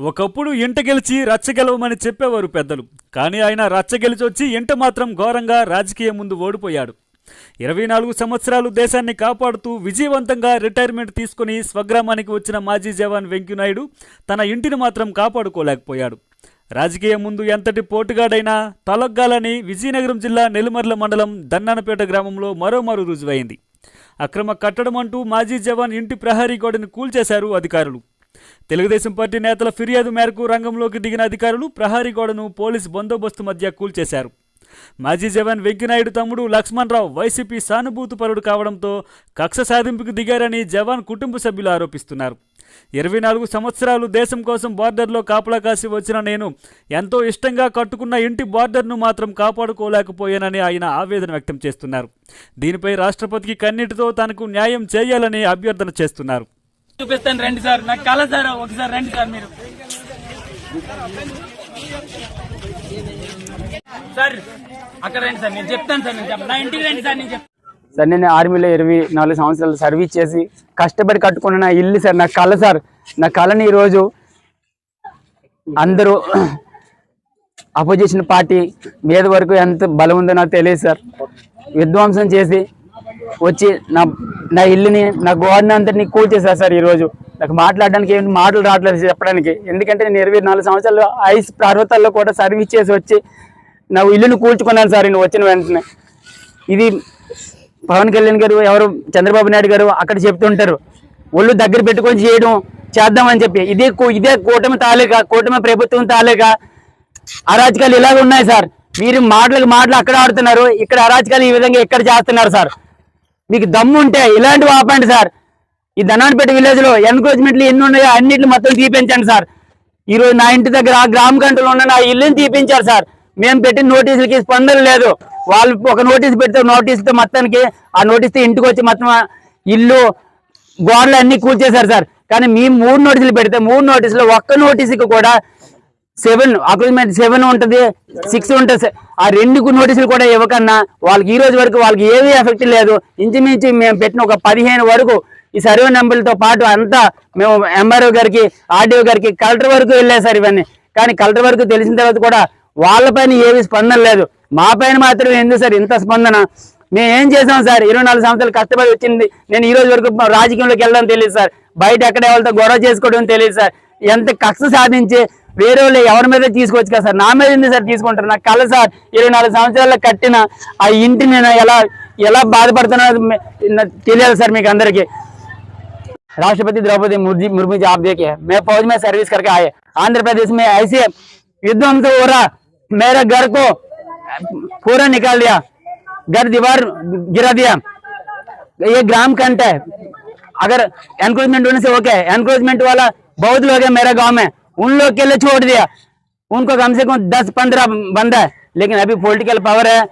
ఒకప్పుడు ఇంట గెలిచి రచ్చ గెలవమని చెప్పేవారు పెద్దలు. కానీ ఆయన రచ్చ గెలిచి వచ్చి ఇంట మాత్రం ఘోరంగా రాజకీయం ముందు ఓడిపోయాడు. ఇరవై నాలుగు సంవత్సరాలు దేశాన్ని కాపాడుతూ విజయవంతంగా రిటైర్మెంట్ తీసుకుని స్వగ్రామానికి వచ్చిన మాజీ జవాన్ వెంకయ్యనాయుడు తన ఇంటిని మాత్రం కాపాడుకోలేకపోయాడు. రాజకీయం ముందు ఎంతటి పోటుగాడైనా తలగ్గాలని విజయనగరం జిల్లా నెల్లిమర్ల మండలం దన్నానపేట గ్రామంలో మరోమారు రుజువైంది. అక్రమ కట్టడం అంటూ మాజీ జవాన్ ఇంటి ప్రహరీ గోడను కూల్చేశారు అధికారులు. తెలుగుదేశం పార్టీ నేతల ఫిర్యాదు మేరకు రంగంలోకి దిగిన అధికారులు ప్రహరీ గోడను పోలీస్ బందోబస్తు మధ్య కూల్చేశారు. మాజీ జవాన్ వెంకయ్యనాయుడు తమ్ముడు లక్ష్మణరావు వైసీపీ సానుభూతిపరుడు కావడంతో కక్ష సాధింపుకు దిగారని జవాన్ కుటుంబ సభ్యులు ఆరోపిస్తున్నారు. ఇరవై నాలుగు సంవత్సరాలు దేశం కోసం బార్డర్లో కాపలా కాసి వచ్చిన నేను ఎంతో ఇష్టంగా కట్టుకున్న ఇంటి బార్డర్ను మాత్రం కాపాడుకోలేకపోయానని ఆయన ఆవేదన వ్యక్తం చేస్తున్నారు. దీనిపై రాష్ట్రపతికి కన్నీటితో తనకు న్యాయం చేయాలని అభ్యర్థన చేస్తున్నారు. చూపిస్తాను రండి సార్. నాకు కళ సార్ ఒకసారి రండి సార్ మీరు. సార్ అక్కడ రండి సార్ నేను చెప్తాను సార్ నేను చెప్తాను నా ఇంటికి రండి సార్ నేను చెప్తాను సార్ నేను ఆర్మీలో ఇరవై నాలుగు సంవత్సరాలు సర్వీస్ చేసి కష్టపడి కట్టుకున్న నా ఇల్లు సార్ నా కళ సార్ నా కళని ఈరోజు అందరూ అపోజిషన్ పార్టీ మీద వరకు ఎంత బలం ఉందో నాకు తెలియదు సార్. విధ్వంసం చేసి వచ్చి నా నా ఇల్లుని నా గోడని అంతటిని కూల్చేశారు సార్ ఈరోజు. నాకు మాట్లాడడానికి ఏమి మాటలు రావట్లేదు చెప్పడానికి. ఎందుకంటే నేను ఇరవై నాలుగు సంవత్సరాలు ఐస్ పర్వతాల్లో కూడా సర్వీస్ చేసి వచ్చి నా ఇల్లుని కూల్చుకున్నాను సార్ నేను వచ్చిన వెంటనే. ఇది పవన్ కళ్యాణ్ గారు ఎవరు చంద్రబాబు నాయుడు గారు అక్కడ చెప్తుంటారు. ఒళ్ళు దగ్గర పెట్టుకొని చేయడం చేద్దామని చెప్పి. ఇదే కూ- ఇదే కూటమి తాలూకా కూటమి ప్రభుత్వం తాలూకా అరాచకాలు ఇలాగ ఉన్నాయి సార్. మీరు మాటలకు మాటలు అక్కడ ఆడుతున్నారు ఇక్కడ అరాచకాలు ఈ విధంగా ఇక్కడ చేస్తున్నారు సార్? మీకు దమ్ము ఉంటే ఇలాంటివి ఆపండి సార్. ఈ ధనాన్పేట విలేజ్లో ఎన్క్రోచ్మెంట్లు ఎన్ని ఉన్నాయో అన్నింటిని మొత్తం తీపించండి సార్. ఈరోజు నా ఇంటి దగ్గర ఆ గ్రామ గంటలు ఉన్న నా ఇల్లుని తీపించారు సార్. మేము పెట్టిన నోటీసులకి స్పందన లేదు. వాళ్ళు ఒక నోటీస్ పెడితే నోటీస్తో మొత్తానికి ఆ నోటీస్తో ఇంటికి వచ్చి మొత్తం ఇల్లు గోడలు అన్ని కూల్చేశారు సార్. కానీ మేము మూడు నోటీసులు పెడితే మూడు నోటీసులు ఒక్క నోటీసుకి కూడా సెవెన్ అగ్రిమెంట్ సెవెన్ ఉంటుంది సిక్స్ ఉంటుంది. సార్. ఆ రెండుకు నోటీసులు కూడా ఇవ్వకన్నా వాళ్ళకి ఈ రోజు వరకు వాళ్ళకి ఏమీ ఎఫెక్ట్ లేదు. ఇంచుమించు మేము పెట్టిన ఒక పదిహేను వరకు ఈ సర్వే నెంబర్లతో పాటు అంతా మేము ఎంఆర్ఓ గారికి ఆర్డీఓ గారికి కలెక్టర్ వరకు వెళ్ళాయి సార్ ఇవన్నీ. కానీ కలెక్టర్ వరకు తెలిసిన తర్వాత కూడా వాళ్ళపైన ఏమీ స్పందన లేదు. మా పైన మాత్రం ఎందుకు సార్ ఇంత స్పందన? మేము ఏం చేసాం సార్? ఇరవై నాలుగు సంవత్సరాలు కష్టపడి వచ్చింది. నేను ఈ రోజు వరకు రాజకీయంలోకి వెళ్ళడం తెలియదు సార్. బయట ఎక్కడ వాళ్ళతో గొడవ చేసుకోవడం తెలియదు సార్. ఎంత కక్ష సాధించి వేరే వాళ్ళు ఎవరి మీద తీసుకోవచ్చు కదా సార్ నా మీద ఎందుకు సార్ తీసుకుంటారు నాకు కళ సార్ ఇరవై నాలుగు సంవత్సరాల్లో కట్టిన ఆ ఇంటిని నేను ఎలా ఎలా బాధపడుతున్నా తెలియాలి సార్ మీకు అందరికీ राष्ट्रपति द्रौपदी मुर्जी मुर्मू जी आप देखिए मैं फौज में सर्विस करके आए आंध्र प्रदेश में ऐसे युद्धम तो हो रहा मेरे घर को पूरा निकाल दिया घर दीवार गिरा दिया ये ग्राम कंट है अगर एनक्रोचमेंट होने से ओके एनक्रोचमेंट वाला बहुत लोग है मेरे गांव में उन लोग के लिए छोड़ दिया। उनको कम से कम दस पंद्रह बंदा है, लेकिन अभी पोलिटिकल पावर है।